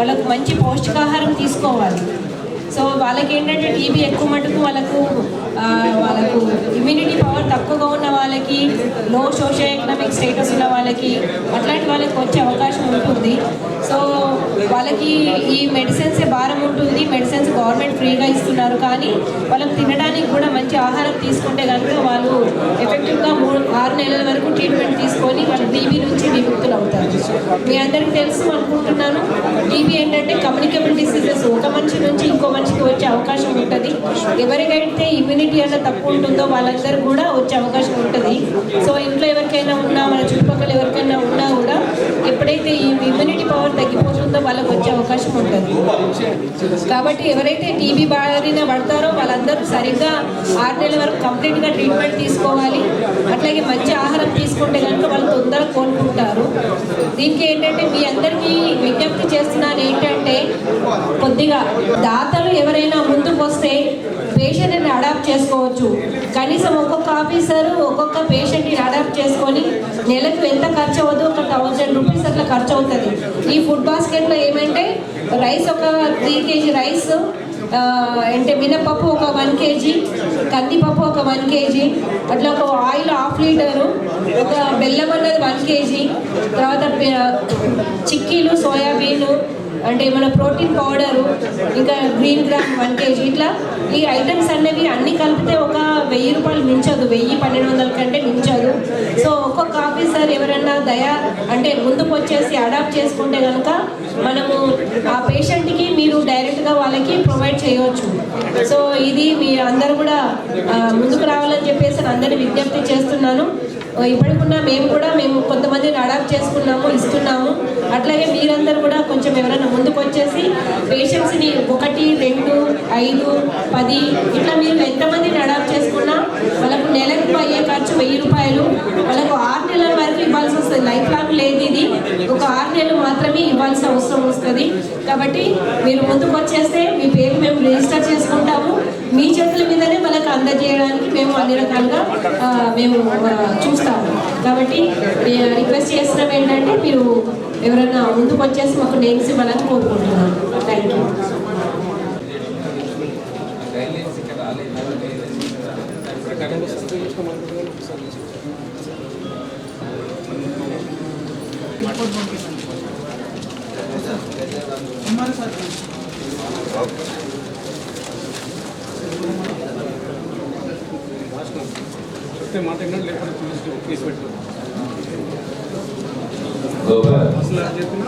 వాళ్ళకు మంచి పౌష్టికాహారం తీసుకోవాలి. సో వాళ్ళకి ఏంటంటే టీబీ ఎక్కువ మటుకు వాళ్ళకు వాళ్ళకు ఇమ్యూనిటీ పవర్ తక్కువగా ఉన్న వాళ్ళకి లో సోషో ఎకనామిక్ స్టేటస్ ఉన్న వాళ్ళకి అట్లాంటి వాళ్ళకి వచ్చే అవకాశం ఉంటుంది. వాళ్ళకి ఈ మెడిసిన్స్ భారం ఉంటుంది మెడిసిన్స్ గవర్నమెంట్ ఫ్రీగా ఇస్తున్నారు. కానీ వాళ్ళకి తినడానికి కూడా మంచి ఆహారం తీసుకుంటే కనుక వాళ్ళు ఎఫెక్టివ్గా మూడు ఆరు నెలల వరకు ట్రీట్మెంట్ తీసుకొని వాళ్ళు టీబీ నుంచి విముక్తులు అవుతారు. మీ అందరికీ తెలుసు అనుకుంటున్నాను టీబీ ఏంటంటే కమ్యూనికబుల్ డిసీజెస్ ఒక మనిషి నుంచి ఇంకో మనిషికి వచ్చే అవకాశం ఉంటుంది. ఎవరికైతే ఇమ్యూనిటీ అన్న తక్కువ ఉంటుందో వాళ్ళందరూ కూడా వచ్చే అవకాశం ఉంటుంది. సో ఇంట్లో ఎవరికైనా ఉన్నా మన చుట్టుపక్కల ఎవరికైనా ఉన్నా కూడా ఎప్పుడైతే ఈ ఇమ్యూనిటీ పవర్ తగ్గిపోతుందో వాళ్ళకి వచ్చే అవకాశం ఉంటుంది. కాబట్టి ఎవరైతే టీబీ బారిన పడతారో వాళ్ళందరూ సరిగ్గా ఆరు నెలల వరకు కంప్లీట్గా ట్రీట్మెంట్ తీసుకోవాలి. అట్లాగే మంచి ఆహారం తీసుకుంటే కనుక వాళ్ళు తొందరగా కోలుకుంటారు. దీనికి ఏంటంటే మీ అందరికీ విజ్ఞప్తి చేస్తున్నాను ఏంటంటే కొద్దిగా దాతలు ఎవరైనా ముందుకు వస్తే పేషెంట్ని అడాప్ట్ చేసుకోవచ్చు. కనీసం ఒక్కొక్క ఆఫీసరు ఒక్కొక్క పేషెంట్ని అడాప్ట్ చేసుకొని నెలకు ఎంత ఖర్చు అవ్వదు ఒక థౌజండ్ రూపీస్ అట్లా ఖర్చు అవుతుంది. ఈ ఫుడ్ బాస్కెట్లో ఏమంటే రైస్ ఒక త్రీ కేజీ రైస్ అంటే మినపప్పు ఒక వన్ కేజీ కందిపప్పు ఒక వన్ కేజీ అట్లా ఒక ఆయిల్ హాఫ్ లీటరు ఒక బెల్లం అన్నది వన్ కేజీ తర్వాత చిక్కీలు సోయాబీన్ అంటే మన ప్రోటీన్ పౌడరు ఇంకా గ్రీన్ గ్రామ్ వన్ కేజీ ఇట్లా ఈ ఐటమ్స్ అనేవి అన్ని కలిపితే ఒక వెయ్యి రూపాయలు మించదు. వెయ్యి పన్నెండు వందల కంటే మించదు. సో ఒక్కొక్క ఆఫీసర్ ఎవరన్నా దయా అంటే ముందుకు వచ్చేసి అడాప్ట్ చేసుకుంటే కనుక మనము ఆ పేషెంట్కి మీరు డైరెక్ట్గా వాళ్ళకి ప్రొవైడ్ చేయవచ్చు. సో ఇది మీ అందరూ కూడా ముందుకు రావాలని చెప్పేసి అందరినీ విజ్ఞప్తి చేస్తున్నాను. ఇప్పటికున్నా మేము కూడా మేము కొంతమందిని అడాప్ట్ చేసుకున్నాము ఇస్తున్నాము. అట్లాగే మీరందరూ కూడా కొంచెం ఎవరైనా ముందుకు వచ్చేసి పేషెంట్స్ని ఒకటి రెండు ఐదు పది ఇట్లా మీరు ఎంతమందిని అడాప్ట్ చేసుకున్నా వాళ్ళకు నెలకు అయ్యే ఖర్చు వెయ్యి రూపాయలు వాళ్ళకు ఆరు నెలల వరకు ఇవ్వాల్సి వస్తుంది లైఫ్ లాంగ్ లేదు ఇది ఒక ఆరు నెలలు మాత్రమే ఇవ్వాల్సిన అవసరం వస్తుంది. కాబట్టి మీరు ముందుకు వచ్చేస్తే మీ పేరు మేము రిజిస్టర్ చేసుకుంటాము. మీ చేతుల మీదనే మనకు అందజేయడానికి మేము అన్ని రకాలుగా మేము చూస్తాము. కాబట్టి రిక్వెస్ట్ చేస్తున్నాం ఏంటంటే మీరు ఎవరైనా ముందుకు వచ్చేసి మాకు నేమ్స్ ఇవ్వాలని కోరుకుంటున్నాను థ్యాంక్ యూ చెప్తే మాట ఏంటంటే లేకపోతే పోలీసులు కేసు పెట్టారు గోపాల్ అసలు అది చెప్పినా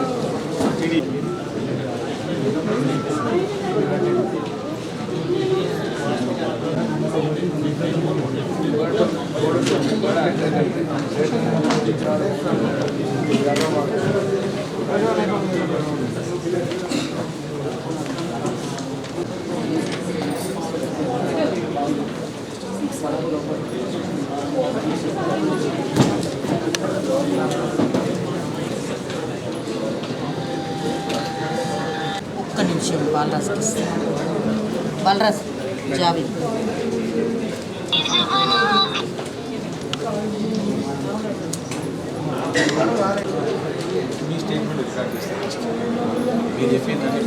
ఇది ఒక్క బాలరాజ్కి ఇస్తాను బాలరాజ్ జావేద్ మీ స్టేట్మెంట్ రికార్డ్ చేస్తారు మీరు చెప్పిందని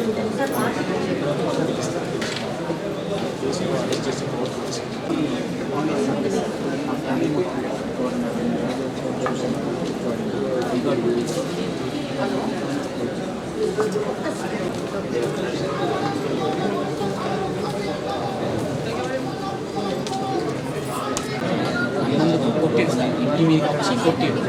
అందుకు మీదకి వచ్చి కొట్టాడు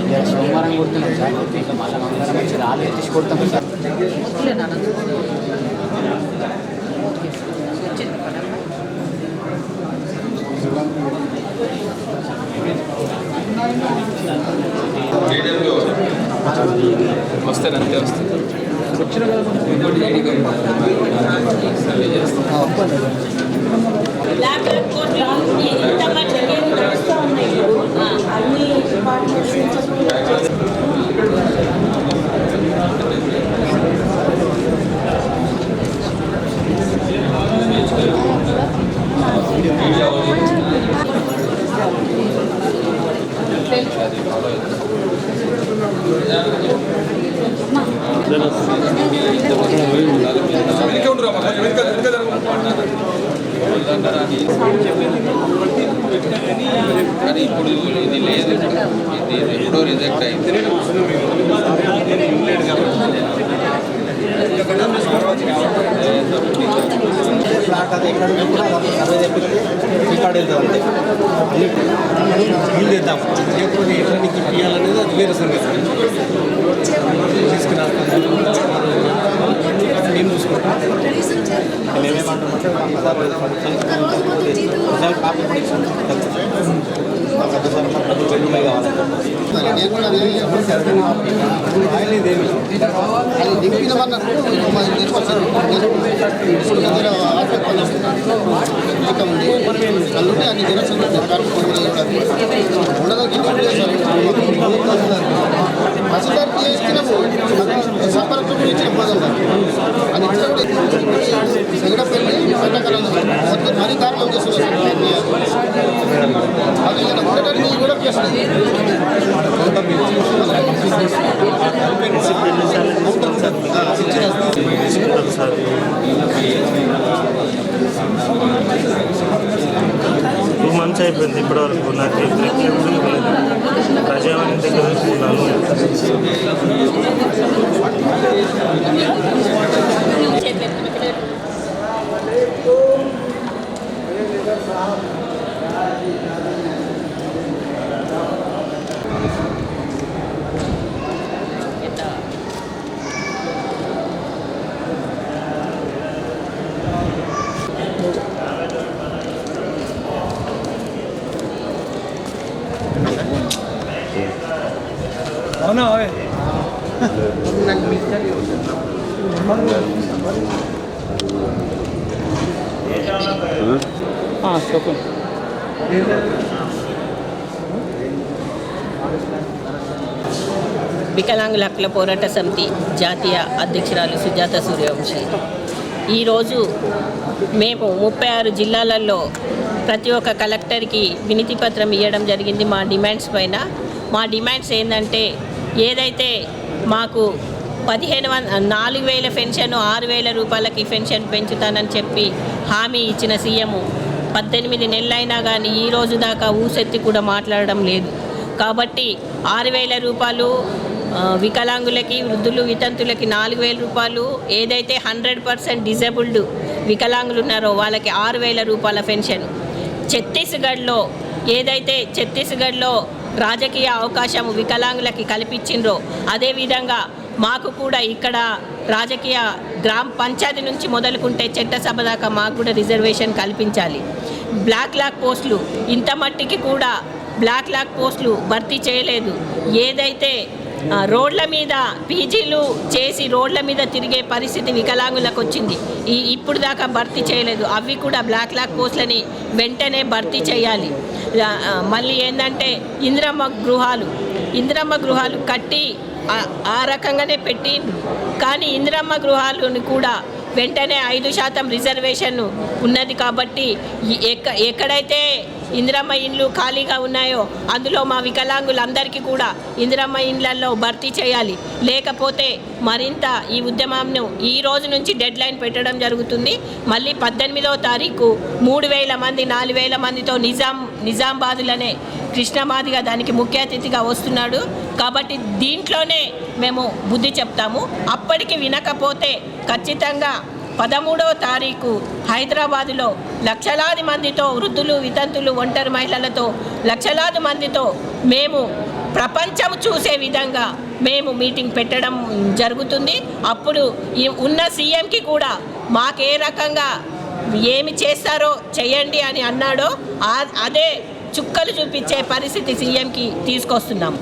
ఇక సోమవారం కొడుతున్నాం సార్ ఇక మళ్ళీ మంగళవారం వచ్చి రాళ్ళు ఎత్తిసి కొడతాం సార్ వస్తారు అంతే వస్తారు ఇంకోటి ఐడి కార్డు సర్వే చేస్తాం ల్యాబ్ రిపోర్ట్లు ఇంత మటుకు నడుస్తూ ఉన్నాయి ఇప్పుడు అన్ని డిపార్ట్మెంట్స్ నుంచి వీడియో అది ఫాలో వెనక ఉండరా మా కొంచెం వెనక వెనక జరగండి. కానీ ఇప్పుడు ఇది లేదు ఇది ఎప్పుడో రిజెక్ట్ అయింది ఫ్లాట్ అది ఎక్కడ ఉన్నా కూడా అదొక సర్వే తెప్పిస్తే రికార్డ్ వెళ్తుంది అంతే బిల్ చేద్దాం లేకపోతే ఎట్లా నీకు ఇప్పించాలనేది అది వేరే సర్వీస్ తీసుకురా నేను చూసుకుంటాం మేమేమంటామంటే రిజల్ట్ కాపీ కూడా ఇస్తాం పెద్ద సార్ మాకు డబ్బులు చెల్లిపోయి కావాలి నేను కూడా అదే ఆయిల్ ఇదేమి అది దింపిన వల్ల మరి తీసుకొచ్చారు ఇప్పుడు దగ్గర ఆఫర్ ఇక ఉంది అందుకే అన్ని దినసు ఉండదు అసలు చేస్తున్నాము సంపర్క గురించి ఇబ్బంది అది కూడా సెగడపల్లి ఎండాకాలం మొత్తం మరీ దారుణం చేస్తున్నారు అది ఉండటానికి ఉండడానికి కూడా చేస్తుంది టూ మంత్స్ అయిపోయింది ఇప్పటివరకు నాకు ప్రజావాణి దగ్గర ఉన్నాను వికలాంగుల హక్కుల పోరాట సమితి జాతీయ అధ్యక్షురాలు సుజాత సూర్యవంశి. ఈరోజు మేము ముప్పై ఆరు జిల్లాలలో ప్రతి ఒక్క కలెక్టర్కి వినతి పత్రం ఇవ్వడం జరిగింది మా డిమాండ్స్ పైన. మా డిమాండ్స్ ఏంటంటే ఏదైతే మాకు పదిహేను వంద నాలుగు వేల పెన్షన్ ఆరు వేల రూపాయలకి పెన్షన్ పెంచుతానని చెప్పి హామీ ఇచ్చిన సీఎం పద్దెనిమిది నెలలైనా కానీ ఈ రోజు దాకా ఊసెత్తి కూడా మాట్లాడడం లేదు. కాబట్టి ఆరు వేల రూపాయలు వికలాంగులకి వృద్ధులు వితంతులకి నాలుగు వేల రూపాయలు. ఏదైతే హండ్రెడ్ పర్సెంట్ డిజేబుల్డ్ వికలాంగులు ఉన్నారో వాళ్ళకి ఆరు వేల రూపాయల పెన్షన్. ఛత్తీస్గఢ్లో ఏదైతే ఛత్తీస్గఢ్లో రాజకీయ అవకాశం వికలాంగులకి కల్పించిండ్రో అదేవిధంగా మాకు కూడా ఇక్కడ రాజకీయ గ్రామ పంచాయతీ నుంచి మొదలుకుంటే చట్టసభ దాకా మాకు కూడా రిజర్వేషన్ కల్పించాలి. బ్లాక్ లాక్ పోస్టులు ఇంత మట్టికి కూడా బ్లాక్ లాక్ పోస్టులు భర్తీ చేయలేదు. ఏదైతే రోడ్ల మీద పీజీలు చేసి రోడ్ల మీద తిరిగే పరిస్థితి వికలాంగులకు వచ్చింది. ఈ ఇప్పుడు దాకా భర్తీ చేయలేదు. అవి కూడా బ్లాక్ లాక్ పోస్టులని వెంటనే భర్తీ చేయాలి. మళ్ళీ ఏంటంటే ఇందిరమ్మ గృహాలు ఇందిరమ్మ గృహాలు కట్టి ఆ- రకంగానే పెట్టి కానీ ఇందిరమ్మ గృహాలను కూడా వెంటనే ఐదు శాతం రిజర్వేషన్ ఉన్నది కాబట్టి ఎక్క ఎక్కడైతే ఇందిరమ్మ ఇండ్లు ఖాళీగా ఉన్నాయో అందులో మా వికలాంగులందరికీ కూడా ఇందిరమ్మ ఇండ్లలో భర్తీ చేయాలి. లేకపోతే మరింత ఈ ఉద్యమంను ఈ రోజు నుంచి డెడ్ లైన్ పెట్టడం జరుగుతుంది. మళ్ళీ పద్దెనిమిదవ తారీఖు మూడు వేల మంది నాలుగు వేల మందితో నిజాం నిజామాబాదులనే కృష్ణమాదిగా దానికి ముఖ్య అతిథిగా వస్తున్నాడు. కాబట్టి దీంట్లోనే మేము బుద్ధి చెప్తాము. అప్పటికి వినకపోతే ఖచ్చితంగా పదమూడవ తారీఖు హైదరాబాదులో లక్షలాది మందితో వృద్ధులు వితంతులు ఒంటరి మహిళలతో లక్షలాది మందితో మేము ప్రపంచం చూసే విధంగా మేము మీటింగ్ పెట్టడం జరుగుతుంది. అప్పుడు ఈ ఉన్న సీఎంకి కూడా మాకే రకంగా ఏమి చేస్తారో చేయండి అని అన్నాడో అదే చుక్కలు చూపించే పరిస్థితి సీఎంకి తీసుకొస్తున్నాము.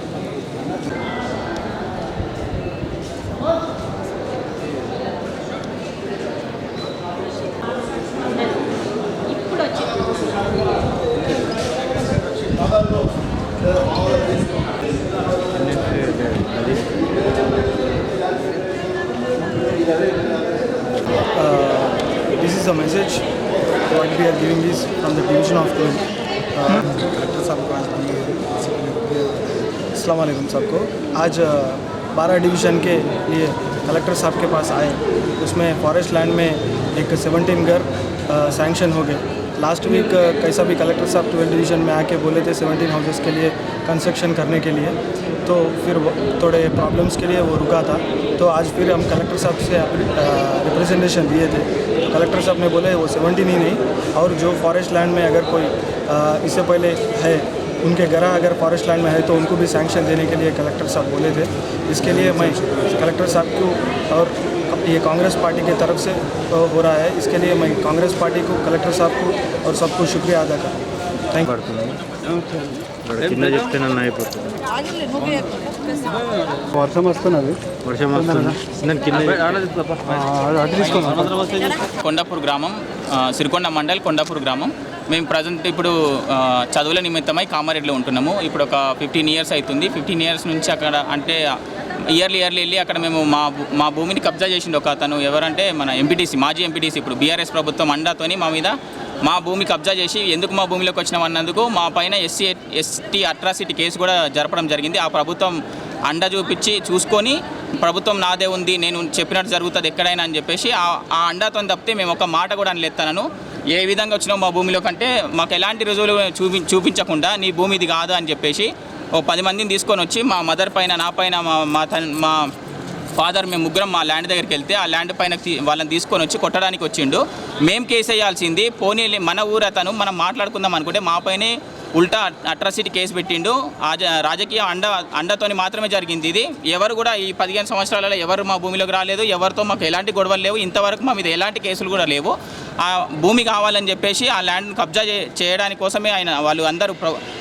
आज बारह डिवीज़न के लिए कलेक्टर साहब के पास आए। उसमें फॉरेस्ट लैंड में एक 17 घर सैंक्शन हो गए। लास्ट वीक कैसा भी कलेक्टर साहब ट्वेल्थ डिवीज़न में आके बोले थे 17 हाउसेस के लिए कंस्ट्रक्शन करने के लिए तो फिर थोड़े प्रॉब्लम्स के लिए वो रुका था। तो आज फिर हम कलेक्टर साहब से रिप्रेजेंटेशन दिए थे। तो कलेक्टर साहब ने बोले, वो 17 ही नहीं, और जो फॉरेस्ट लैंड में अगर कोई इससे पहले है उनके घर अगर फॉरेस्ट लैंड में है तो उनको भी सैंक्शन देने के लिए कलेक्टर साहब बोले थे इसके लिए मैं कलेक्टर साहब को और ये कांग्रेस पार्टी की तरफ से अ, हो रहा है इसके लिए मैं कांग्रेस पार्टी को कलेक्टर साहब को और सबको शुक्रिया अदा करता थैंक यू ఇక్కడ కింద చెప్తేనన్నా అయిపోతుంది వర్షం వస్తున్నది వర్షం వస్తుంది నేను కింద అటు తీసుకున్నాను కొండాపూర్ గ్రామం ఆ, సిరికొండ మండల్ కొండాపూర్ గ్రామం మేము ప్రజెంట్ ఇప్పుడు చదువుల నిమిత్తమై కామారెడ్డిలో ఉంటున్నాము. ఇప్పుడు ఒక ఫిఫ్టీన్ ఇయర్స్ అవుతుంది ఫిఫ్టీన్ ఇయర్స్ నుంచి అక్కడ అంటే ఇయర్లీ ఇయర్లీ వెళ్ళి అక్కడ మేము మా మా భూమిని కబ్జా చేసిండు ఒక అతను. ఎవరంటే మన ఎంపీటీసీ మాజీ ఎంపీటీసీ ఇప్పుడు బీఆర్ఎస్ ప్రభుత్వం అండాతోని మా మీద మా భూమి కబ్జా చేసి ఎందుకు మా భూమిలోకి వచ్చినాం అన్నందుకు మా పైన ఎస్సీ ఎస్టీ అట్రాసిటీ కేసు కూడా జరపడం జరిగింది. ఆ ప్రభుత్వం అండ చూపించి చూసుకొని ప్రభుత్వం నాదే ఉంది నేను చెప్పినట్టు జరుగుతుంది ఎక్కడైనా అని చెప్పేసి ఆ ఆ అండాతో తప్పితే మేము ఒక మాట కూడా అనలేస్తాను ఏ విధంగా వచ్చినావు మా భూమిలో కంటే మాకు ఎలాంటి రుజువులు చూపి చూపించకుండా నీ భూమి ఇది కాదు అని చెప్పేసి ఓ పది మందిని తీసుకొని వచ్చి మా మదర్ పైన నా పైన మా మా తన్ మా ఫాదర్ మేము ముగ్గురం మా ల్యాండ్ దగ్గరికి వెళ్తే ఆ ల్యాండ్ పైన వాళ్ళని తీసుకొని వచ్చి కొట్టడానికి వచ్చిండు. మేము కేసు వేయాల్సింది పోనీ మన ఊరు అతను మనం మాట్లాడుకుందాం అనుకుంటే మా పైనే ఉల్టా అట్రాసిటీ కేసు పెట్టిండు. రాజకీయ అండ అండతోని మాత్రమే జరిగింది ఇది. ఎవరు కూడా ఈ పదిహేను సంవత్సరాలలో ఎవరు మా భూమిలోకి రాలేదు. ఎవరితో మాకు ఎలాంటి గొడవలు లేవు. ఇంతవరకు మా మీద ఎలాంటి కేసులు కూడా లేవు. ఆ భూమి కావాలని చెప్పేసి ఆ ల్యాండ్ కబ్జా చేయడాని చేయడానికి కోసమే ఆయన వాళ్ళు అందరూ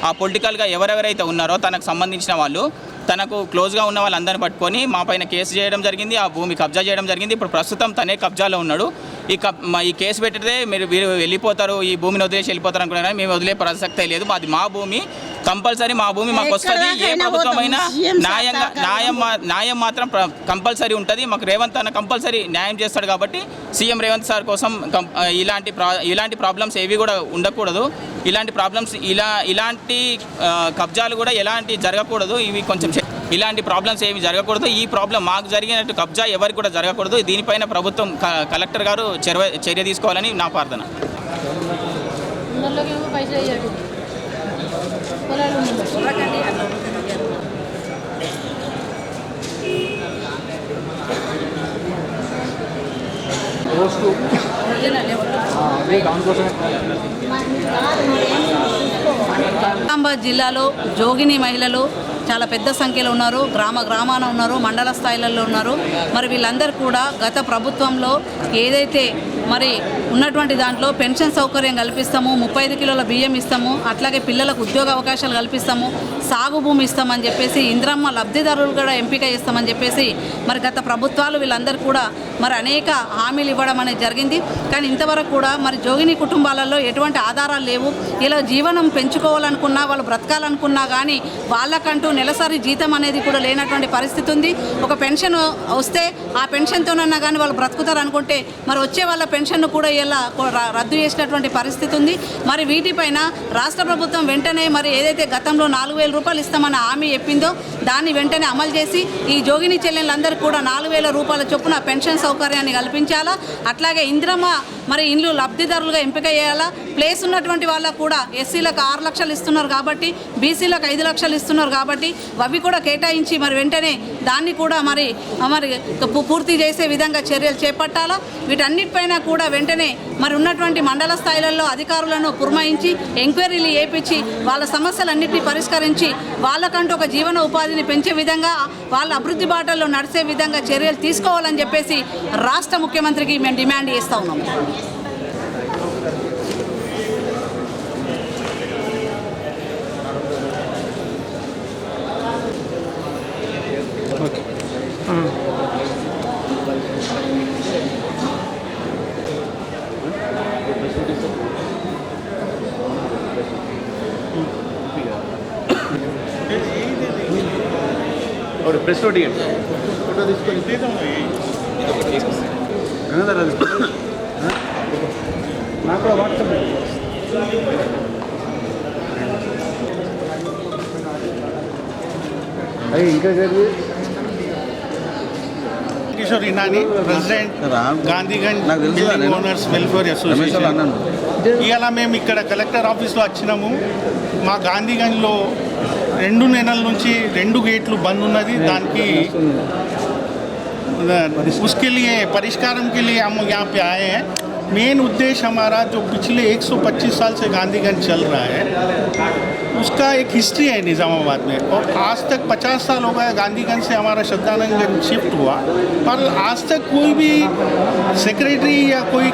ఆ పొలిటికల్గా ఎవరెవరైతే ఉన్నారో తనకు సంబంధించిన వాళ్ళు తనకు క్లోజ్గా ఉన్న వాళ్ళందరిని పట్టుకొని మా పైన కేసు చేయడం జరిగింది. ఆ భూమి కబ్జా చేయడం జరిగింది. ఇప్పుడు ప్రస్తుతం తనే కబ్జాలో ఉన్నాడు. ఈ కబ్ మా ఈ కేసు పెట్టితే మీరు వీరు వెళ్ళిపోతారు ఈ భూమిని వదిలేసి వెళ్ళిపోతారు అనుకున్నారా? మేము వదిలే ప్రసక్తే లేదు. మాది మా భూమి. కంపల్సరీ మా భూమి మాకు వస్తుంది. ఏ ప్రభుత్వం అయినా న్యాయంగా న్యాయం మా- న్యాయం మాత్రం కంపల్సరీ ఉంటుంది. మాకు రేవంత్ అన్న కంపల్సరీ న్యాయం చేస్తాడు కాబట్టి సీఎం రేవంత్ సార్ కోసం ఇలాంటి ప్రా ఇలాంటి ప్రాబ్లమ్స్ ఏవి కూడా ఉండకూడదు. ఇలాంటి ప్రాబ్లమ్స్ ఇలా ఇలాంటి కబ్జాలు కూడా ఎలాంటి జరగకూడదు. ఇవి కొంచెం ఇలాంటి ప్రాబ్లమ్స్ ఏమి జరగకూడదు. ఈ ప్రాబ్లం మాకు జరిగినట్టు కబ్జా ఎవరికి కూడా జరగకూడదు. దీనిపైన ప్రభుత్వం క- కలెక్టర్ గారు చర్య చర్య తీసుకోవాలని నా ప్రార్థన. నిజామాబాద్ జిల్లాలో జోగిని మహిళలు చాలా పెద్ద సంఖ్యలో ఉన్నారు. గ్రామ గ్రామాన ఉన్నారు. మండల స్థాయిలలో ఉన్నారు. మరి వీళ్ళందరూ కూడా గత ప్రభుత్వంలో ఏదైతే మరి ఉన్నటువంటి దాంట్లో పెన్షన్ సౌకర్యం కల్పిస్తాము ముప్పై ఐదు కిలోల బియ్యం ఇస్తాము అట్లాగే పిల్లలకు ఉద్యోగ అవకాశాలు కల్పిస్తాము సాగు భూమి ఇస్తామని చెప్పేసి ఇంద్రమ్మ లబ్ధిదారులు కూడా ఎంపిక చేస్తామని చెప్పేసి మరి గత ప్రభుత్వాలు వీళ్ళందరూ కూడా మరి అనేక హామీలు ఇవ్వడం అనేది జరిగింది. కానీ ఇంతవరకు కూడా మరి జోగిని కుటుంబాలలో ఎటువంటి ఆధారాలు లేవు. ఇలా జీవనం పెంచుకోవాలనుకున్నా వాళ్ళు బ్రతకాలనుకున్నా కానీ వాళ్ళకంటూ నెలసరి జీతం అనేది కూడా లేనటువంటి పరిస్థితి ఉంది. ఒక పెన్షన్ వస్తే ఆ పెన్షన్తోనన్నా కానీ వాళ్ళు బ్రతుకుతారు అనుకుంటే మరి వచ్చే వాళ్ళ పెన్షన్ను కూడా ఇలా రద్దు చేసినటువంటి పరిస్థితి ఉంది. మరి వీటిపైన రాష్ట్ర ప్రభుత్వం వెంటనే మరి ఏదైతే గతంలో నాలుగు వేల రూపాయలు ఇస్తామన్న హామీ చెప్పిందో దాన్ని వెంటనే అమలు చేసి ఈ జోగిని చెల్లెళ్ళందరికీ కూడా నాలుగు వేల రూపాయల చొప్పున పెన్షన్ సౌకర్యాన్ని కల్పించాలా? అట్లాగే ఇందిరమ్మ మరి ఇండ్లు లబ్ధిదారులుగా ఎంపిక చేయాలా? ప్లేస్ ఉన్నటువంటి వాళ్ళకు కూడా ఎస్సీలకు ఆరు లక్షలు ఇస్తున్నారు కాబట్టి బీసీలకు ఐదు లక్షలు ఇస్తున్నారు కాబట్టి అవి కూడా కేటాయించి మరి వెంటనే దాన్ని కూడా మరి మరి పూర్తి చేసే విధంగా చర్యలు చేపట్టాలా? వీటన్నిటిపైన కూడా వెంటనే మరి ఉన్నటువంటి మండల స్థాయిలలో అధికారులను పురమాయించి ఎంక్వైరీలు చేపించి వాళ్ళ సమస్యలన్నింటినీ పరిష్కరించి వాళ్ళకంటూ ఒక జీవన ఉపాధిని పెంచే విధంగా వాళ్ళ అభివృద్ధి బాటల్లో నడిచే విధంగా చర్యలు తీసుకోవాలని చెప్పేసి రాష్ట్ర ముఖ్యమంత్రికి మేము డిమాండ్ చేస్తూ ఉన్నాము ప్రెస్ నోట్ ఇవ్వండి ఫోటో తీసుకొని నాకు కూడా WhatsApp Kishore Inani president Gandhiganj building owners welfare association ఇవాళ మేము ఇక్కడ కలెక్టర్ ఆఫీస్లో వచ్చినాము మా గాంధీగంజ్లో రెండు నెలల నుంచి రెండు గేట్లు బంద్ ఉన్నది దానికి उसके लिए परिष्कारम के लिए हम यहाँ पे आए हैं मेन उद्देश्य हमारा जो पिछले 125 साल से गांधीगंज चल रहा है उसका एक हिस्ट्री है निज़ामाबाद में। और आज तक 50 साल हो गया गांधीगंज से हमारा श्रद्धानंदगंज शिफ्ट हुआ। पर आज तक कोई भी सेक्रेटरी या कोई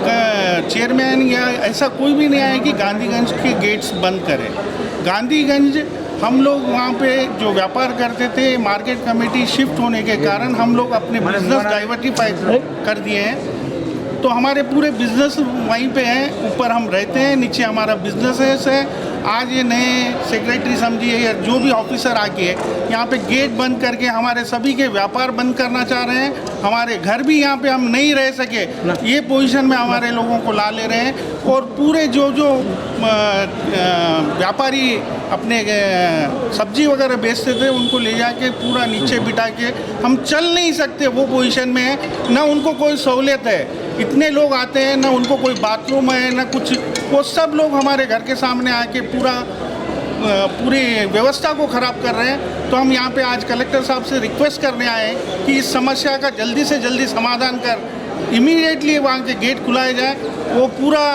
चेयरमैन या ऐसा कोई भी नहीं आया कि गांधीगंज के गेट्स बंद करें। गांधीगंज हम लोग वहाँ पे जो व्यापार करते थे मार्केट कमेटी शिफ्ट होने के कारण हम लोग अपने बिज़नेस डाइवर्टिफाई कर दिए हैं। तो हमारे पूरे बिज़नेस वहीं पे हैं ऊपर हम रहते हैं नीचे हमारा बिज़नेस है। आज ये नए सेक्रेटरी समझिए या जो भी ऑफिसर आके यहाँ पे गेट बंद करके हमारे सभी के व्यापार बंद करना चाह रहे हैं। हमारे घर भी यहाँ पे हम नहीं रह सके ये पोजीशन में हमारे लोगों को ला ले रहे हैं। और पूरे जो जो व्यापारी अपने सब्ज़ी वगैरह बेचते थे उनको ले जाके पूरा नीचे बिठा के हम चल नहीं सकते वो पोजीशन में है। न उनको कोई सहूलियत है। इतने लोग आते हैं, ना उनको कोई बाथरूम है, ना कुछ। वो सब लोग हमारे घर के सामने आके पूरा पूरी व्यवस्था को ख़राब कर रहे हैं। तो हम यहाँ पे आज कलेक्टर साहब से रिक्वेस्ट करने आए हैं कि इस समस्या का जल्दी से जल्दी समाधान कर, इमीडिएटली वहाँ के गेट खुलाए जाए। वो पूरा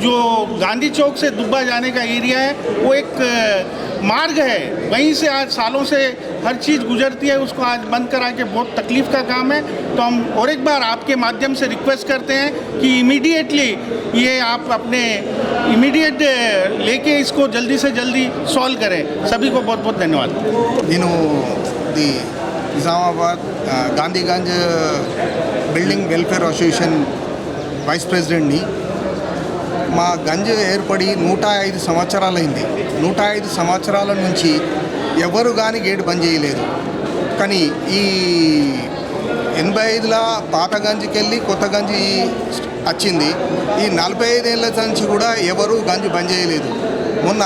जो गांधी चौक से दुब्बा जाने का एरिया है, वो एक मार्ग है। वहीं से आज सालों से हर चीज़ गुजरती है, उसको आज बंद करा के बहुत तकलीफ़ का काम है। तो हम और एक बार आपके माध्यम से रिक्वेस्ट करते हैं कि इमीडिएटली ये आप अपने इमीडिएट लेके इसको जल्दी से जल्दी सॉल्व करें। सभी को बहुत बहुत धन्यवाद। दिनों the Nizamabad Gandhiganj building welfare association vice president नहीं మా గంజ ఏర్పడి నూట ఐదు సంవత్సరాలైంది. నూట ఐదు సంవత్సరాల నుంచి ఎవరు కానీ గేటు బంద్ చేయలేదు. కానీ ఈ ఎనభై ఐదుల పాత గంజికి వెళ్ళి కొత్త గంజి వచ్చింది. ఈ నలభై ఐదేళ్ళ నుంచి కూడా ఎవరు గంజి బంద్ చేయలేదు. మొన్న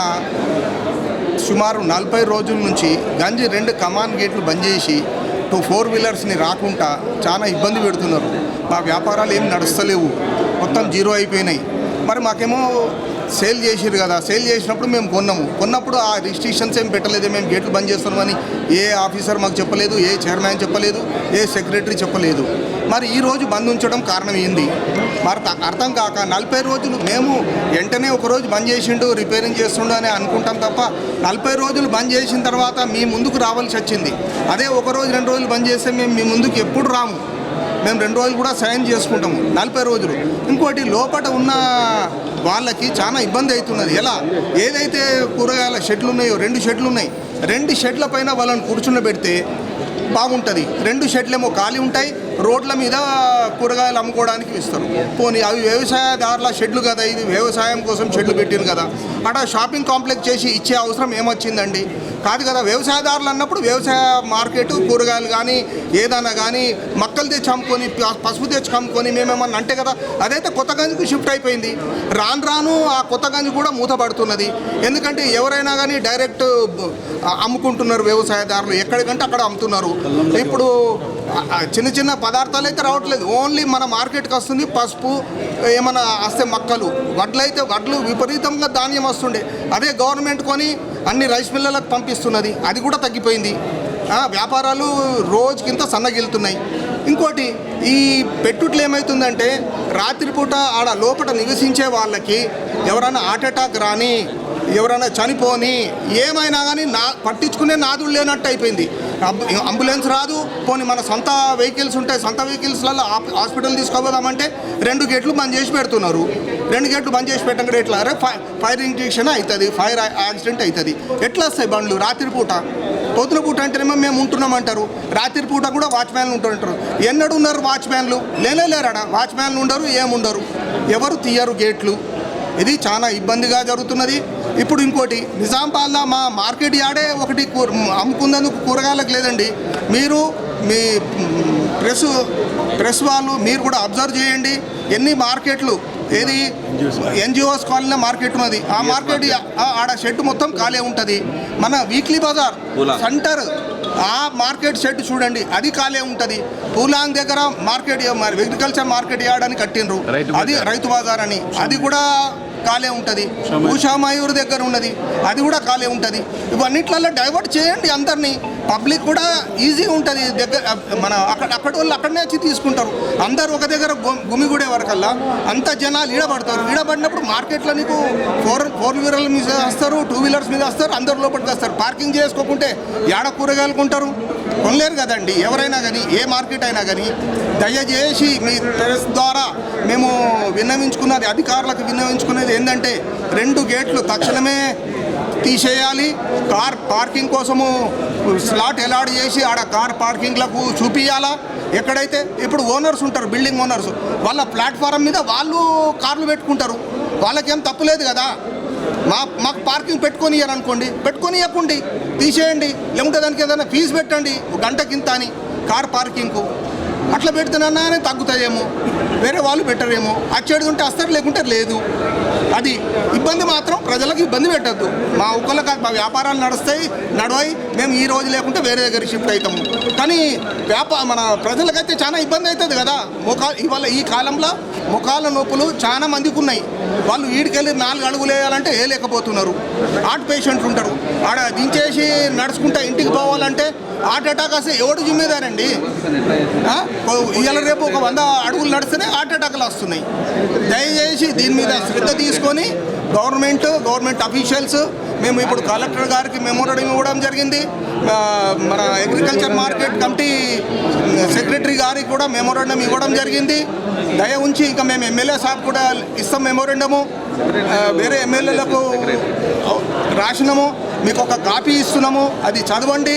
సుమారు నలభై రోజుల నుంచి గంజి రెండు కమాన్ గేట్లు బంద్ చేసి టూ ఫోర్ వీలర్స్ని రాకుండా చాలా ఇబ్బంది పెడుతున్నారు. మా వ్యాపారాలు ఏం నడుస్తలేవు. మొత్తం జీరో అయిపోయినాయి. మరి మాకేమో సేల్ చేసిరు కదా సేల్ చేసినప్పుడు మేము కొన్నాము. కొన్నప్పుడు ఆ రిస్ట్రిక్షన్స్ ఏం పెట్టలేదు మేము గేట్లు బంద్ చేస్తున్నామని ఏ ఆఫీసర్ మాకు చెప్పలేదు ఏ చైర్మన్ చెప్పలేదు ఏ సెక్రటరీ చెప్పలేదు. మరి ఈ రోజు బంద్ ఉంచడం కారణం ఏంది? మరి అర్థం కాక నలభై రోజులు మేము వెంటనే ఒకరోజు బంద్ చేసిండు రిపేరింగ్ చేస్తుండు అని అనుకుంటాం తప్ప నలభై రోజులు బంద్ చేసిన తర్వాత మీ ముందుకు రావాల్సి వచ్చింది. అదే ఒకరోజు రెండు రోజులు బంద్ చేస్తే మేము మీ ముందుకు ఎప్పుడు రాము? మేము రెండు రోజులు కూడా సైన్ చేసుకుంటాము నలభై రోజులు. ఇంకోటి లోపల ఉన్న వాళ్ళకి చాలా ఇబ్బంది అవుతున్నది. ఎలా? ఏదైతే కూరగాయల షెడ్లు ఉన్నాయో రెండు షెడ్లు ఉన్నాయి. రెండు షెడ్ల పైన వాళ్ళని కూర్చుండబెడితే బాగుంటుంది. రెండు షెడ్లేమో ఖాళీ ఉంటాయి. రోడ్ల మీద కూరగాయలు అమ్ముకోవడానికి ఇస్తారు. పోనీ అవి వ్యవసాయదారుల షెడ్లు కదా ఇది వ్యవసాయం కోసం షెడ్లు పెట్టింది కదా. అక్కడ షాపింగ్ కాంప్లెక్స్ చేసి ఇచ్చే అవసరం ఏమొచ్చిందండి? కాదు కదా వ్యవసాయదారులు అన్నప్పుడు వ్యవసాయ మార్కెట్ కూరగాయలు కానీ ఏదైనా కానీ మక్కలు తెచ్చి అమ్ముకొని పసుపు తెచ్చి అమ్ముకొని మేమేమన్నా అంటే కదా అదైతే కొత్త గంజికి షిఫ్ట్ అయిపోయింది. రాను రాను ఆ కొత్త గంజి కూడా మూతపడుతున్నది. ఎందుకంటే ఎవరైనా కానీ డైరెక్ట్ అమ్ముకుంటున్నారు వ్యవసాయదారులు ఎక్కడికంటే అక్కడ అమ్ముతున్నారు. ఇప్పుడు చిన్న చిన్న పదార్థాలు అయితే రావట్లేదు. ఓన్లీ మన మార్కెట్కి వస్తుంది పసుపు ఏమైనా వస్తే మక్కలు. వడ్లు అయితే వడ్లు విపరీతంగా ధాన్యం వస్తుండే. అదే గవర్నమెంట్ కొని అన్ని రైస్ మిల్లలకు పంపిస్తున్నది. అది కూడా తగ్గిపోయింది. వ్యాపారాలు రోజుకింత సన్నగిలుతున్నాయి ఇంకోటి ఈ పెట్టుట్లు ఏమవుతుందంటే రాత్రిపూట ఆడ లోపల నివసించే వాళ్ళకి ఎవరైనా హార్ట్ అటాక్ రాని ఎవరైనా చనిపోని ఏమైనా కానీ నా పట్టించుకునే నాదుడు లేనట్టు అయిపోయింది. అంబులెన్స్ రాదు పోనీ మన సొంత వెహికల్స్ ఉంటాయి సొంత వెహికల్స్లలో హాస్పిటల్ తీసుకోబోదామంటే రెండు గేట్లు బంద్ చేసి పెడుతున్నారు. రెండు గేట్లు బంద్ చేసి పెట్టంగా ఎట్లా? అరే ఫై ఫైర్ ఇంజెక్షన్ అవుతుంది ఫైర్ యాక్సిడెంట్ అవుతుంది ఎట్లా వస్తాయి బండ్లు? రాత్రిపూట పొద్దున పూట అంటేనేమో మేము ఉంటున్నామంటారు. రాత్రి పూట కూడా వాచ్మ్యాన్లు ఉంటుంటారు ఎన్నడు ఉన్నారు వాచ్మ్యాన్లు? లేనే లేరాడా? వాచ్మ్యాన్లు ఉండరు ఏముండరు? ఎవరు తీయరు గేట్లు? ఇది చాలా ఇబ్బందిగా జరుగుతున్నది. ఇప్పుడు ఇంకోటి నిజామాబాద్లో మా మార్కెట్ యార్డే ఒకటి కూ- అమ్ముకున్నందుకు కూరగాయలకు లేదండి. మీరు మీ ప్రెస్ ప్రెస్ వాళ్ళు మీరు కూడా అబ్జర్వ్ చేయండి. ఎన్ని మార్కెట్లు ఏది ఎన్జిఓస్ కాలనీ మార్కెట్ ఉన్నది. ఆ మార్కెట్ ఆ- ఆడ షెడ్ మొత్తం ఖాళీ ఉంటుంది. మన వీక్లీ బజార్ సెంటర్ ఆ మార్కెట్ షెడ్ చూడండి అది ఖాళీ ఉంటుంది. పూలాంగ్ దగ్గర మార్కెట్ మరి అగ్రికల్చర్ మార్కెట్ యార్డ్ అని కట్టిండ్రు. అది రైతు బజార్ అని. అది కూడా ఖాళీ ఉంటుంది. ఉషా మయూర్ దగ్గర ఉన్నది. అది కూడా ఖాళీ ఉంటుంది. ఇవన్నిట్లలో డైవర్ట్ చేయండి అందరినీ. పబ్లిక్ కూడా ఈజీ ఉంటుంది. దగ్గర మన అక్కడ అక్కడ వాళ్ళు అక్కడనే వచ్చి తీసుకుంటారు. అందరు ఒక దగ్గర గుమిగూడే వరకల్లా అంత జనాలు ఈడబడతారు. ఈడబడినప్పుడు మార్కెట్లో నీకు ఫోర్ ఫోర్ వీలర్ల మీద వస్తారు టూ వీలర్స్ మీద వస్తారు అందరు లోపలికి వస్తారు. పార్కింగ్ చేసుకోకుంటే ఏడ కూరగాయలు కొంటారు? కొనలేరు కదండి. ఎవరైనా కానీ ఏ మార్కెట్ అయినా కానీ దయచేసి మీ ద్వారా మేము విన్నవించుకున్నది అధికారులకు విన్నవించుకునేది ఏంటంటే రెండు గేట్లు తక్షణమే తీసేయాలి. కార్ పార్కింగ్ కోసము స్లాట్ ఎలాడ్ చేసి ఆడ కార్ పార్కింగ్లకు చూపించాలా ఎక్కడైతే ఇప్పుడు ఓనర్స్ ఉంటారు బిల్డింగ్ ఓనర్స్ వాళ్ళ ప్లాట్ఫారం మీద వాళ్ళు కార్లు పెట్టుకుంటారు. వాళ్ళకేం తప్పులేదు కదా? మా మాకు పార్కింగ్ పెట్టుకొని అనుకోండి పెట్టుకొని ఇవ్వకండి తీసేయండి. లేకుంటే దానికి ఏదైనా ఫీజు పెట్టండి ఒక గంటకింత అని కార్ పార్కింగ్కు. అట్లా పెడుతున్నానే తగ్గుతాయేమో. వేరే వాళ్ళు పెట్టరేమో. అచ్చేది ఉంటే వస్తారు లేకుంటే లేదు. అది ఇబ్బంది మాత్రం ప్రజలకు ఇబ్బంది పెట్టద్దు. మా ఒక్కళ్ళకి మా వ్యాపారాలు నడుస్తాయి నడవాయి. మేము ఈ రోజు లేకుంటే వేరే దగ్గర షిఫ్ట్ అవుతాము. కానీ వ్యాపార మన ప్రజలకైతే చాలా ఇబ్బంది అవుతుంది కదా. ముఖా ఇవాళ ఈ కాలంలో ముఖాల నొప్పులు చాలా మందికి ఉన్నాయి. వాళ్ళు వీడికెళ్ళి నాలుగు అడుగులు వేయాలంటే వేయలేకపోతున్నారు. హార్ట్ పేషెంట్లు ఉంటారు. ఆడ దించేసి నడుచుకుంటా ఇంటికి పోవాలంటే హార్ట్ అటాక్ వస్తే ఎవడు జిమ్మేదారండి? ఇవాళ రేపు ఒక వంద అడుగులు నడిస్తేనే హార్ట్ అటాక్లు వస్తున్నాయి. దయచేసి దీని మీద శ్రద్ధ తీసుకొని గవర్నమెంట్ గవర్నమెంట్ అఫీషియల్స్ మేము ఇప్పుడు కలెక్టర్ గారికి మెమోరడం ఇవ్వడం జరిగింది. మన అగ్రికల్చర్ మార్కెట్ కమిటీ సెక్రటరీ గారికి కూడా మెమోరండం ఇవ్వడం జరిగింది. దయ ఉంచి ఇంకా మేము ఎమ్మెల్యే సాబ్ కూడా ఇస్తాం మెమోరండము. వేరే ఎమ్మెల్యేలకు రాసినాము. మీకు ఒక కాపీ ఇస్తున్నాము. అది చదవండి.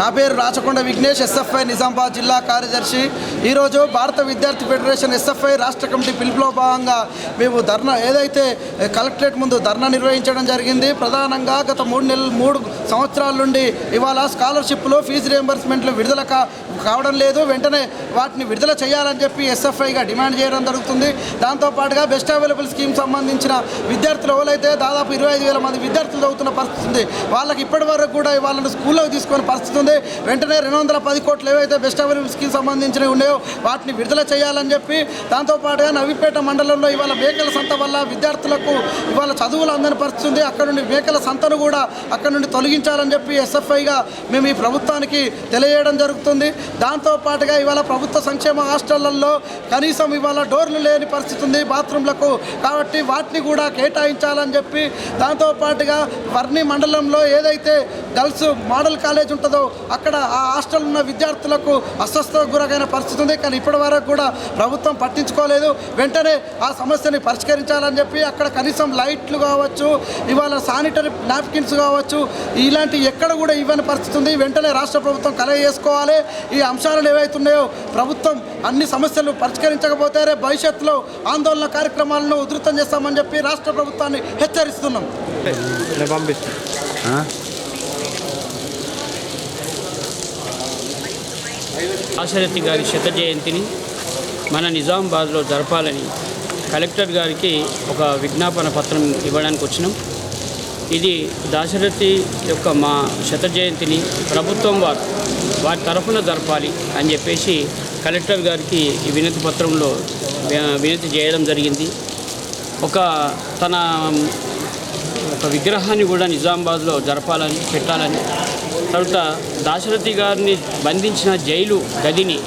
నా పేరు రాచకొండ విఘ్నేష్ ఎస్ఎఫ్ఐ నిజామాబాద్ జిల్లా కార్యదర్శి. ఈరోజు భారత విద్యార్థి ఫెడరేషన్ ఎస్ఎఫ్ఐ రాష్ట్ర కమిటీ పిలుపులో భాగంగా మేము ధర్నా ఏదైతే కలెక్టరేట్ ముందు ధర్నా నిర్వహించడం జరిగింది ప్రధానంగా గత మూడు నెలలు మూడు సంవత్సరాల నుండి ఇవాళ స్కాలర్షిప్లు ఫీజు రియంబర్స్మెంట్లు విడుదల కావడం లేదు. వెంటనే వాటిని విడుదల చేయాలని చెప్పి ఎస్ఎఫ్ఐగా డిమాండ్ చేయడం జరుగుతుంది. దాంతోపాటుగా బెస్ట్ అవైలబుల్ స్కీమ్ సంబంధించిన విద్యార్థులు ఎవరైతే దాదాపు ఇరవై ఐదు వేల మంది విద్యార్థులు చదువుతున్న పరిస్థితి ఉంది వాళ్ళకి ఇప్పటి వరకు కూడా వాళ్ళని స్కూల్లోకి తీసుకునే పరిస్థితి ఉంది. వెంటనే రెండు వందల పది కోట్లు ఏవైతే బెస్ట్ అవైలబుల్ స్కీమ్ సంబంధించినవి ఉన్నాయో వాటిని విడుదల చేయాలని చెప్పి దాంతోపాటుగా నవీపేట మండలంలో ఇవాళ మేకల సంత వల్ల విద్యార్థులకు ఇవాళ చదువులు అందని పరిస్థితి ఉంది. అక్కడ నుండి మేకల సంతను కూడా అక్కడ నుండి తొలగించాలని చెప్పి ఎస్ఎఫ్ఐగా మేము ఈ ప్రభుత్వానికి తెలియజేయడం జరుగుతుంది. దాంతోపాటుగా ఇవాళ ప్రభుత్వ సంక్షేమ హాస్టళ్ళలో కనీసం ఇవాళ డోర్లు లేని పరిస్థితి ఉంది బాత్రూంలకు కాబట్టి వాటిని కూడా కేటాయించాలని చెప్పి దాంతోపాటుగా వర్ణి మండలంలో ఏదైతే గర్ల్స్ మోడల్ కాలేజ్ ఉంటుందో అక్కడ ఆ హాస్టల్ ఉన్న విద్యార్థులకు అస్వస్థతకు గురకైన పరిస్థితి ఉంది. కానీ ఇప్పటి వరకు కూడా ప్రభుత్వం పట్టించుకోలేదు. వెంటనే ఆ సమస్యని పరిష్కరించాలని చెప్పి అక్కడ కనీసం లైట్లు కావచ్చు ఇవాళ శానిటరీ నాప్కిన్స్ కావచ్చు ఇలాంటి ఎక్కడ కూడా ఇవ్వని పరిస్థితి ఉంది. వెంటనే రాష్ట్ర ప్రభుత్వం కలగ చేసుకోవాలి ఈ అంశాలు ఏవైతున్నాయో ప్రభుత్వం అన్ని సమస్యలు పరిష్కరించకపోతే రేపు భవిష్యత్తులో ఆందోళన కార్యక్రమాలను ఉధృతం చేస్తామని చెప్పి రాష్ట్ర ప్రభుత్వాన్ని హెచ్చరిస్తున్నాం. ఆశరథి గారి శత జయంతిని మన నిజామాబాద్లో జరపాలని కలెక్టర్ గారికి ఒక విజ్ఞాపన పత్రం ఇవ్వడానికి వచ్చినాం. ఇది దాశరథి యొక్క మా శత జయంతిని ప్రభుత్వం వారు వారి తరఫున జరపాలి అని చెప్పేసి కలెక్టర్ గారికి ఈ వినతి పత్రంలో వినతి చేయడం జరిగింది. ఒక తన ఒక విగ్రహాన్ని కూడా నిజామాబాద్లో జరపాలని పెట్టాలని. తర్వాత దాశరథి గారిని బంధించిన జైలు గదిని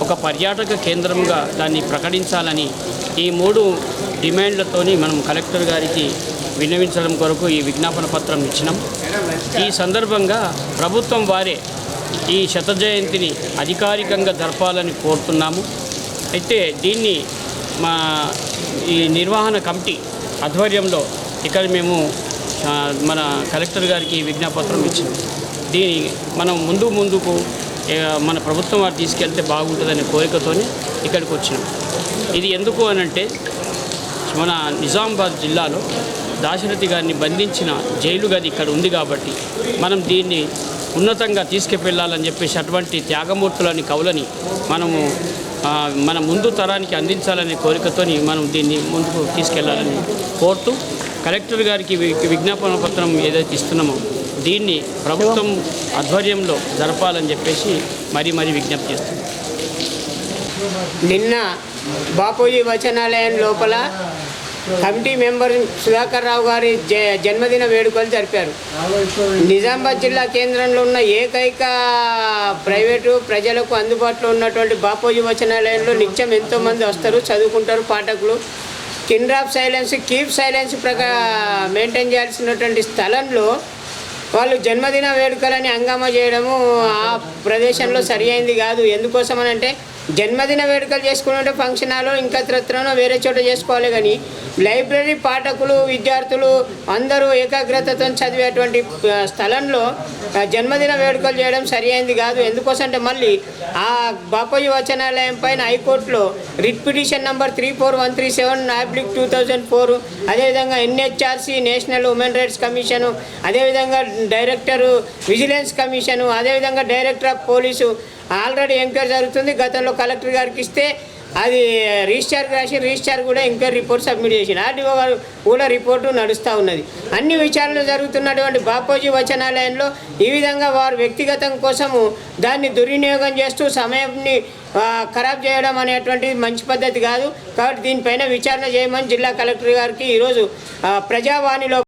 ఒక పర్యాటక కేంద్రంగా దాన్ని ప్రకటించాలని ఈ మూడు డిమాండ్లతోని మనం కలెక్టర్ గారికి విన్నవించడం కొరకు ఈ విజ్ఞాపన పత్రం ఇచ్చినాం. ఈ సందర్భంగా ప్రభుత్వం వారే ఈ శత జయంతిని అధికారికంగా జరపాలని కోరుతున్నాము. అయితే దీన్ని మా ఈ నిర్వహణ కమిటీ ఆధ్వర్యంలో ఇక్కడ మేము మన కలెక్టర్ గారికి విజ్ఞాపత్రం ఇచ్చినాం. దీని మనం ముందు ముందుకు మన ప్రభుత్వం వారు తీసుకెళ్తే బాగుంటుందనే కోరికతోనే ఇక్కడికి వచ్చినాం. ఇది ఎందుకు అనంటే మన నిజామాబాద్ జిల్లాలో దాశరథి గారిని బంధించిన జైలు గది ఇక్కడ ఉంది కాబట్టి మనం దీన్ని ఉన్నతంగా తీసుకువెళ్ళాలని చెప్పేసి అటువంటి త్యాగమూర్తులని కవులని మనము మన ముందు తరానికి అందించాలనే కోరికతోని మనం దీన్ని ముందుకు తీసుకెళ్ళాలని కోరుతూ కలెక్టర్ గారికి విజ్ఞాపన పత్రం ఏదైతే ఇస్తున్నామో దీన్ని ప్రభుత్వం ఆధ్వర్యంలో జరపాలని చెప్పేసి మరీ మరీ విజ్ఞప్తి చేస్తున్నాం. నిన్న బాపూజీ వచనాలయం లోపల కమిటీ మెంబర్ సుధాకర్ రావు గారి జ జన్మదిన వేడుకలు జరిపారు. నిజామాబాద్ జిల్లా కేంద్రంలో ఉన్న ఏకైక ప్రైవేటు ప్రజలకు అందుబాటులో ఉన్నటువంటి బాపూజీ వచనాలయంలో నిత్యం ఎంతోమంది వస్తారు చదువుకుంటారు పాఠకులు. కిండ్రాఫ్ సైలెన్స్ కీప్ సైలెన్స్ ప్రకా మెయింటైన్ చేయాల్సినటువంటి స్థలంలో వాళ్ళు జన్మదిన వేడుకలని హంగామా చేయడము ఆ ప్రదేశంలో సరి అయింది కాదు. ఎందుకోసం అని అంటే జన్మదిన వేడుకలు చేసుకునే ఫంక్షన్ హాల్లో ఇంకా త్రత్రనో వేరే చోట చేసుకోవాలి కానీ లైబ్రరీ పాఠకులు విద్యార్థులు అందరూ ఏకాగ్రతతో చదివేటువంటి స్థలంలో జన్మదిన వేడుకలు చేయడం సరి అయింది కాదు. ఎందుకోసం అంటే మళ్ళీ ఆ బాపయ్య వచనాలయం పైన హైకోర్టులో writ petition number three four one three seven oblique two thousand four. అదేవిధంగా NHRC national women rights commission. అదేవిధంగా డైరెక్టర్ విజిలెన్స్ కమిషను అదేవిధంగా director of police already enquiry జరుగుతుంది. గతంలో కలెక్టర్ గారికి ఇస్తే అది రిజిస్టార్ రాసి రిజిస్టార్ కూడా ఎంక్వైరీ రిపోర్ట్ సబ్మిట్ చేసింది ఆర్డీఓ గారు కూడా రిపోర్టు నడుస్తూ ఉన్నది. అన్ని విచారణలు జరుగుతున్నటువంటి బాపోజీ వచనాలయంలో ఈ విధంగా వారు వ్యక్తిగతం కోసము దాన్ని దుర్వినియోగం చేస్తూ సమయాన్ని ఖరాబ్ చేయడం అనేటువంటిది మంచి పద్ధతి కాదు. కాబట్టి దీనిపైన విచారణ చేయమని జిల్లా కలెక్టర్ గారికి ఈరోజు ప్రజావాణిలో